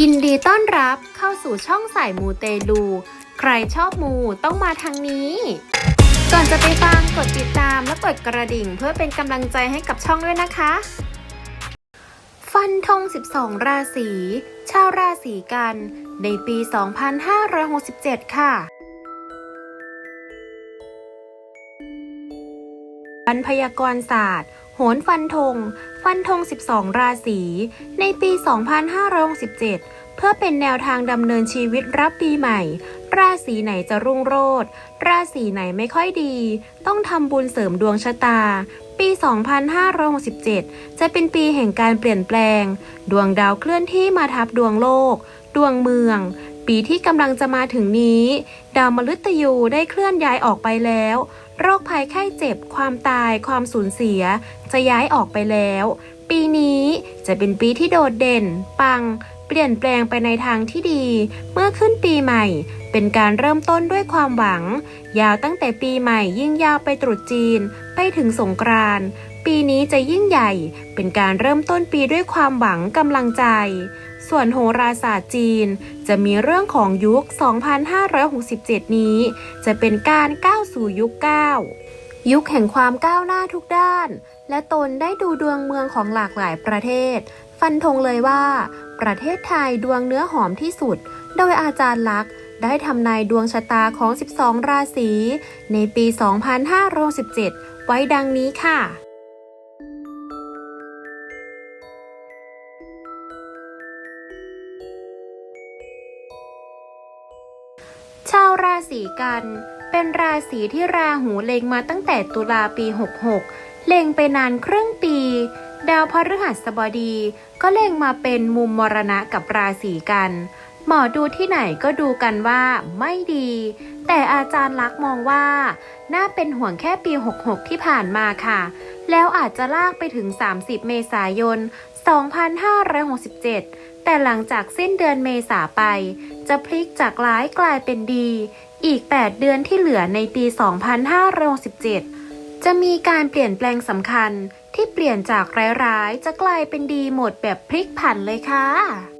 ยินดีต้อนรับเข้าสู่ช่องสายมูเตลู ใครชอบมูต้องมาทางนี้ ก่อนจะไปฟังกดติดตามและกดกระดิ่งเพื่อเป็นกำลังใจให้กับช่องด้วยนะคะ ฟันธง 12 ราศี ชาวราศีกัน ในปี 2567 ค่ะ วันพยากรศาสตร์ โหนฟันธง ฟันธง 12 ราศี ในปี 2567 เพื่อเป็นแนวทางดำเนินชีวิตรับปีใหม่ ราศีไหนจะรุ่งโรจน์ ราศีไหนไม่ค่อยดี ต้องทำบุญเสริมดวงชะตา ปี 2567 จะเป็นปีแห่งการเปลี่ยนแปลง ดวงดาวเคลื่อนที่มาทับดวงโลก ดวงเมืองปีที่กำลังจะมาถึงนี้ ดาวมฤตยูได้เคลื่อนย้ายออกไปแล้ว โรคภัยไข้เจ็บ ความตาย ความสูญเสีย จะย้ายออกไปแล้ว ปีนี้จะเป็นปีที่โดดเด่น ปัง เปลี่ยนแปลงไปในทางที่ดี เมื่อขึ้นปีใหม่ เป็นการเริ่มต้นด้วยความหวัง ยาวตั้งแต่ปีใหม่ยิ่งยาวไปตรุษจีน ไปถึงสงกรานต์ ปีนี้จะยิ่งใหญ่ เป็นการเริ่มต้นปีด้วยความหวังกำลังใจ ส่วนโหราศาสตร์จีน จะมีเรื่องของยุค 2567 นี้ จะเป็นการก้าวสู่ยุค 9 ยุคแห่งความก้าวหน้าทุกด้าน และตนได้ดูดวงเมืองของหลากหลายประเทศ ฟันธงเลยว่า ประเทศไทยดวงเนื้อหอมที่สุด โดยอาจารย์ลักษ์ได้ทำนายดวงชะตาของ 12 ราศีในปี 2567ไว้ดังนี้ค่ะ ราศีกัน เป็นราศีที่ราหูเล็งมาตั้งแต่ตุลาปี 66 เล็งไปนานครึ่งปี ดาวพฤหัสบดี ก็เล็งมาเป็นมุมมรณะกับราศีกัน หมอดูที่ไหนก็ดูกันว่าไม่ดี แต่อาจารย์ลักษ์มองว่า น่าเป็นห่วงแค่ปี 66 ที่ผ่านมาค่ะ แล้วอาจจะลากไปถึง 30 เมษายน 2567 แต่หลังจากสิ้นเดือนเมษาไป จะพลิกจากร้ายกลายเป็นดี อีก 8 เดือนที่เหลือในปี 2567 จะมีการเปลี่ยนแปลงสำคัญที่เปลี่ยนจากร้ายๆจะกลายเป็นดีหมดแบบพลิกผันเลยค่ะ